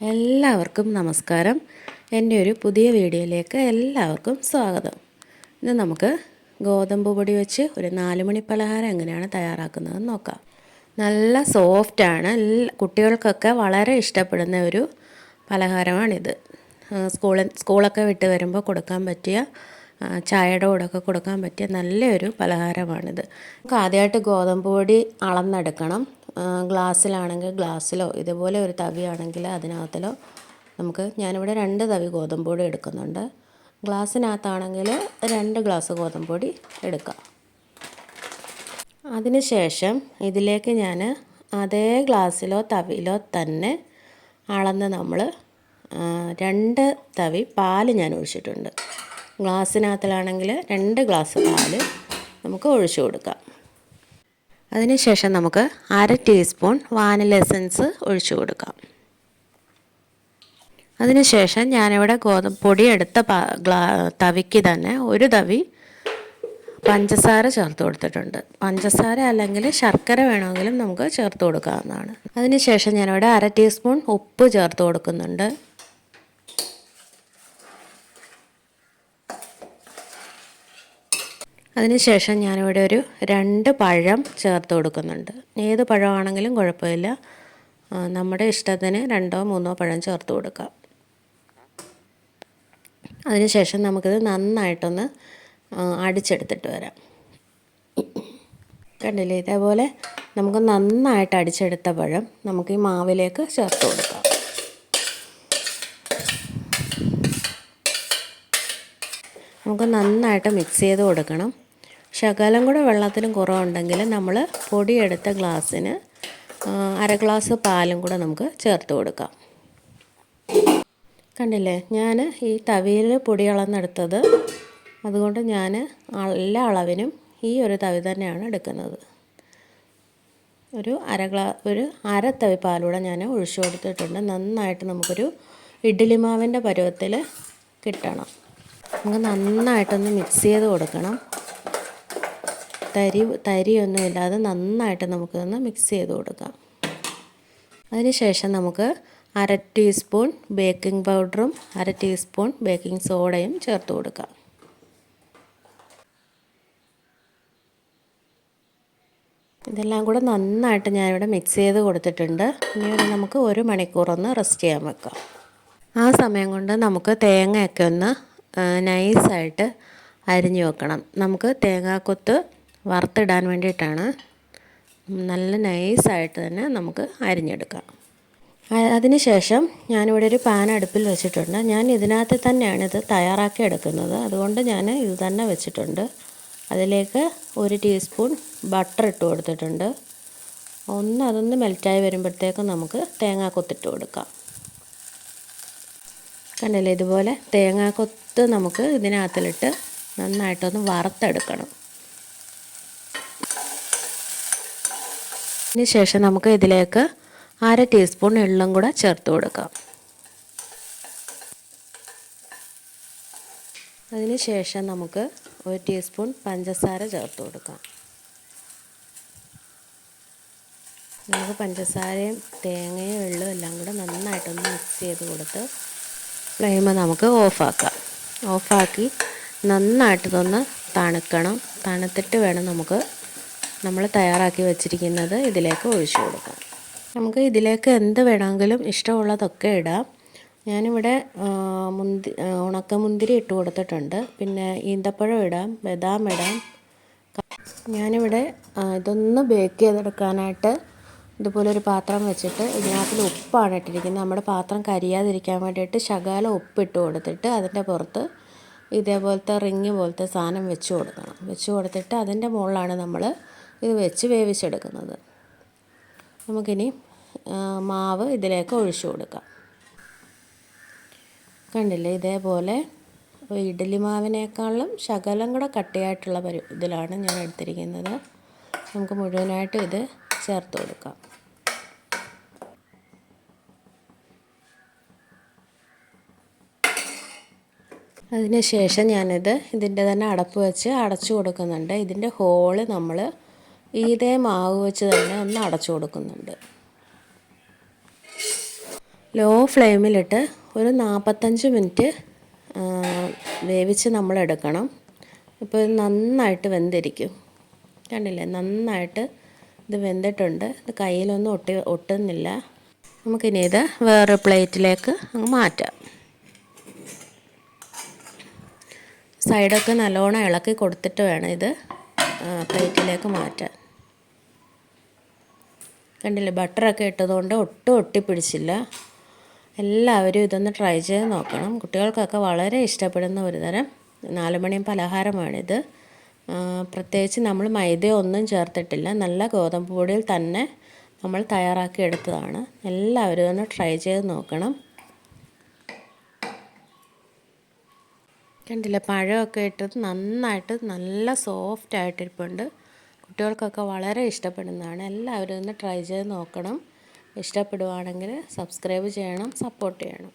എല്ലാവർക്കും നമസ്കാരം. എന്റെ ഒരു പുതിയ വീഡിയോയിലേക്ക് എല്ലാവർക്കും സ്വാഗതം. ഇന്ന് നമുക്ക് ഗോതമ്പ് പൊടി വെച്ച് ഒരു നാലുമണി പലഹാരം എങ്ങനെയാണ് തയ്യാറാക്കുന്നതെന്ന് നോക്കാം. നല്ല സോഫ്റ്റാണ് കുട്ടികൾക്കൊക്കെ വളരെ ഇഷ്ടപ്പെടുന്ന ഒരു പലഹാരമാണിത്. സ്കൂളിൽ സ്കൂളൊക്കെ വിട്ട് വരുമ്പോൾ കൊടുക്കാൻ പറ്റിയ ചായയുടെ കൂടെയൊക്കെ കൊടുക്കാൻ പറ്റിയ നല്ലൊരു പലഹാരമാണിത്. നമുക്ക് ആദ്യമായിട്ട് ഗോതമ്പ് പൊടി അളന്നെടുക്കണം. ഗ്ലാസ്സിലാണെങ്കിൽ ഗ്ലാസ്സിലോ ഇതുപോലെ ഒരു തവിയാണെങ്കിൽ അതിനകത്തിലോ നമുക്ക് ഞാനിവിടെ രണ്ട് തവി ഗോതമ്പ് പൊടി എടുക്കുന്നുണ്ട്. ഗ്ലാസ്സിനകത്താണെങ്കിൽ രണ്ട് ഗ്ലാസ് ഗോതമ്പ് പൊടി എടുക്കാം. അതിനുശേഷം ഇതിലേക്ക് ഞാൻ അതേ ഗ്ലാസ്സിലോ തവിയിലോ തന്നെ അളന്ന് നമ്മൾ രണ്ട് തവി പാൽ ഞാൻ ഒഴിച്ചിട്ടുണ്ട്. ഗ്ലാസ്സിനകത്തിലാണെങ്കിൽ രണ്ട് ഗ്ലാസ് പാൽ നമുക്ക് ഒഴിച്ചു കൊടുക്കാം. അതിനുശേഷം നമുക്ക് അര ടീസ്പൂൺ വാനില എസൻസ് ഒഴിച്ചു കൊടുക്കാം. അതിനുശേഷം ഞാനിവിടെ ഗോതമ്പ് പൊടി എടുത്ത ഗ്ലാ തവിക്ക് തന്നെ ഒരു തവി പഞ്ചസാര ചേർത്ത് കൊടുത്തിട്ടുണ്ട്. പഞ്ചസാര അല്ലെങ്കിൽ ശർക്കര വേണമെങ്കിലും നമുക്ക് ചേർത്ത് കൊടുക്കാവുന്നതാണ്. അതിനുശേഷം ഞാനിവിടെ അര ടീസ്പൂൺ ഉപ്പ് ചേർത്ത് കൊടുക്കുന്നുണ്ട്. അതിനുശേഷം ഞാനിവിടെ ഒരു രണ്ട് പഴം ചേർത്ത് കൊടുക്കുന്നുണ്ട്. ഏത് പഴമാണെങ്കിലും കുഴപ്പമില്ല. നമ്മുടെ ഇഷ്ടത്തിന് രണ്ടോ മൂന്നോ പഴം ചേർത്ത് കൊടുക്കാം. അതിനുശേഷം നമുക്കിത് നന്നായിട്ടൊന്ന് അടിച്ചെടുത്തിട്ട് വരാം. കണ്ടില്ലേ? ഇതേപോലെ നമുക്ക് നന്നായിട്ട് അടിച്ചെടുത്ത പഴം നമുക്ക് ഈ മാവിലേക്ക് ചേർത്ത് കൊടുക്കാം. നമുക്ക് നന്നായിട്ട് മിക്സ് ചെയ്ത് കൊടുക്കണം. ശകലം കൂടെ വെള്ളത്തിനും കുറവുണ്ടെങ്കിൽ നമ്മൾ പൊടിയെടുത്ത ഗ്ലാസ്സിന് അര ഗ്ലാസ് പാലും കൂടെ നമുക്ക് ചേർത്ത് കൊടുക്കാം. കണ്ടില്ലേ? ഞാൻ ഈ തവിയിൽ പൊടി അളന്നെടുത്തത്. അതുകൊണ്ട് ഞാൻ എല്ലാ അളവിനും ഈ ഒരു തവി തന്നെയാണ് എടുക്കുന്നത്. ഒരു അര ഗ്ലാ ഒരു അര തവി പാലൂടെ ഞാൻ ഒഴിച്ചു കൊടുത്തിട്ടുണ്ട്. നന്നായിട്ട് നമുക്കൊരു ഇഡ്ഡലി മാവിന്റെ പരുവത്തിൽ കിട്ടണം. നമുക്ക് നന്നായിട്ടൊന്ന് മിക്സ് ചെയ്ത് കൊടുക്കണം. തരി തരിയൊന്നുമില്ലാതെ നന്നായിട്ട് നമുക്കൊന്ന് മിക്സ് ചെയ്ത് കൊടുക്കാം. അതിനുശേഷം നമുക്ക് അര ടീസ്പൂൺ ബേക്കിംഗ് പൗഡറും അര ടീസ്പൂൺ ബേക്കിംഗ് സോഡയും ചേർത്ത് കൊടുക്കാം. ഇതെല്ലാം കൂടെ നന്നായിട്ട് ഞാനിവിടെ മിക്സ് ചെയ്ത് കൊടുത്തിട്ടുണ്ട്. ഇനി നമുക്ക് ഒരു മണിക്കൂറൊന്ന് റെസ്റ്റ് ചെയ്യാൻ വെക്കാം. ആ സമയം കൊണ്ട് നമുക്ക് തേങ്ങയൊക്കെ ഒന്ന് നൈസായിട്ട് അരിഞ്ഞു വെക്കണം. നമുക്ക് തേങ്ങാക്കൊത്ത് വറുത്തിടാൻ വേണ്ടിയിട്ടാണ്. നല്ല നൈസായിട്ട് തന്നെ നമുക്ക് അരിഞ്ഞെടുക്കാം. അതിനുശേഷം ഞാനിവിടെ ഒരു പാൻ അടുപ്പിൽ വെച്ചിട്ടുണ്ട്. ഞാൻ ഇതിനകത്ത് തന്നെയാണ് ഇത് തയ്യാറാക്കി എടുക്കുന്നത്. അതുകൊണ്ട് ഞാൻ ഇത് തന്നെ വെച്ചിട്ടുണ്ട്. അതിലേക്ക് ഒരു ടീസ്പൂൺ ബട്ടർ ഇട്ട് കൊടുത്തിട്ടുണ്ട്. ഒന്ന് അതൊന്ന് മെൽറ്റായി വരുമ്പോഴത്തേക്കും നമുക്ക് തേങ്ങാക്കൊത്തിട്ട് കൊടുക്കാം. കണ്ടല്ലേ? ഇതുപോലെ തേങ്ങാക്കൊത്ത് നമുക്ക് ഇതിനകത്തിലിട്ട് നന്നായിട്ടൊന്ന് വറുത്തെടുക്കണം. ഇതിന് ശേഷം നമുക്ക് ഇതിലേക്ക് അര ടീസ്പൂൺ എള്ളും കൂടെ ചേർത്ത് കൊടുക്കാം. അതിന് ശേഷം നമുക്ക് ഒരു ടീസ്പൂൺ പഞ്ചസാര ചേർത്ത് കൊടുക്കാം. നമുക്ക് പഞ്ചസാരയും തേങ്ങയും എള്ളും എല്ലാം കൂടെ നന്നായിട്ടൊന്ന് മിക്സ് ചെയ്ത് കൊടുത്ത് ഫ്ലെയിം നമുക്ക് ഓഫാക്കാം ഓഫാക്കി നന്നായിട്ടതൊന്ന് തണുക്കണം. തണുത്തിട്ട് വേണം നമുക്ക് നമ്മൾ തയ്യാറാക്കി വെച്ചിരിക്കുന്നത് ഇതിലേക്ക് ഒഴിച്ചു കൊടുക്കാം. നമുക്ക് ഇതിലേക്ക് എന്ത് വേണമെങ്കിലും ഇഷ്ടമുള്ളതൊക്കെ ഇടാം. ഞാനിവിടെ മുന്തി ഉണക്ക ഉണക്കമുന്തിരി ഇട്ട് കൊടുത്തിട്ടുണ്ട്. പിന്നെ ഈന്തപ്പഴം ഇടാം ബദാം ഇടാം. ഞാനിവിടെ ഇതൊന്ന് ബേക്ക് ചെയ്തെടുക്കാനായിട്ട് ഇതുപോലെ ഒരു പാത്രം വെച്ചിട്ട് ഇതിനകത്തിൽ ഉപ്പാണ് ഇട്ടിരിക്കുന്നത്. നമ്മുടെ പാത്രം കരിയാതിരിക്കാൻ വേണ്ടിയിട്ട് ശകലം ഉപ്പിട്ട് കൊടുത്തിട്ട് അതിന്റെ പുറത്ത് ഇതേപോലത്തെ റിങ് പോലത്തെ സാധനം വെച്ച് കൊടുക്കണം. വെച്ച് കൊടുത്തിട്ട് അതിന്റെ മുകളിലാണ് നമ്മൾ ഇത് വെച്ച് വേവിച്ചെടുക്കുന്നത്. നമുക്കിനി മാവ് ഇതിലേക്ക് ഒഴിച്ചു കൊടുക്കാം. കണ്ടില്ലേ ഇതേപോലെ ഇഡ്ഡലി മാവിനേക്കാളും ശകലം കൂടെ കട്ടിയായിട്ടുള്ള പരി ഇതിലാണ് ഞാൻ എടുത്തിരിക്കുന്നത്. നമുക്ക് മുഴുവനായിട്ട് ഇത് ചേർത്ത് കൊടുക്കാം. അതിനുശേഷം ഞാനിത് ഇതിന്റെ തന്നെ അടപ്പ് വെച്ച് അടച്ചു കൊടുക്കുന്നുണ്ട്. ഇതിന്റെ ഹോൾ നമ്മൾ ഇതേ മാവ് വെച്ച് തന്നെ ഒന്ന് അടച്ചു കൊടുക്കുന്നുണ്ട്. ലോ ഫ്ലെയിമിലിട്ട് ഒരു നാൽപ്പത്തഞ്ച് മിനിറ്റ് വേവിച്ച് നമ്മൾ എടുക്കണം. ഇപ്പോൾ ഇത് നന്നായിട്ട് വെന്തിരിക്കും. കണ്ടില്ലേ? നന്നായിട്ട് ഇത് വെന്തിട്ടുണ്ട്. ഇത് കയ്യിലൊന്നും ഒട്ടി ഒട്ടുന്നില്ല. നമുക്കിനി ഇത് വേറൊരു പ്ലേറ്റിലേക്ക് അങ്ങ് മാറ്റാം. സൈഡൊക്കെ നല്ലോണം ഇളക്കി കൊടുത്തിട്ട് വേണം ഇത് പ്ലേറ്റിലേക്ക് മാറ്റാൻ. കണ്ടില്ലേ ബട്ടറൊക്കെ ഇട്ടതുകൊണ്ട് ഒട്ടും ഒട്ടിപ്പിടിച്ചില്ല. എല്ലാവരും ഇതൊന്ന് ട്രൈ ചെയ്ത് നോക്കണം. കുട്ടികൾക്കൊക്കെ വളരെ ഇഷ്ടപ്പെടുന്ന ഒരു തരം നാലുമണി പലഹാരമാണിത്. പ്രത്യേകിച്ച് നമ്മൾ മൈദയൊന്നും ചേർത്തിട്ടില്ല. നല്ല ഗോതമ്പ് പൊടിയിൽ തന്നെ നമ്മൾ തയ്യാറാക്കി എടുത്തതാണ്. എല്ലാവരും ഒന്ന് ട്രൈ ചെയ്ത് നോക്കണം. കണ്ടില്ലേ? പഴമൊക്കെ ഇട്ടത് നന്നായിട്ട് നല്ല സോഫ്റ്റ് ആയിട്ടിരിപ്പുണ്ട് കുട്ടികൾക്കൊക്കെ വളരെ ഇഷ്ടപ്പെടുന്നതാണ്. എല്ലാവരും ഒന്ന് ട്രൈ ചെയ്ത് നോക്കണം. ഇഷ്ടപ്പെടുവാണെങ്കിൽ സബ്സ്ക്രൈബ് ചെയ്യണം സപ്പോർട്ട് ചെയ്യണം.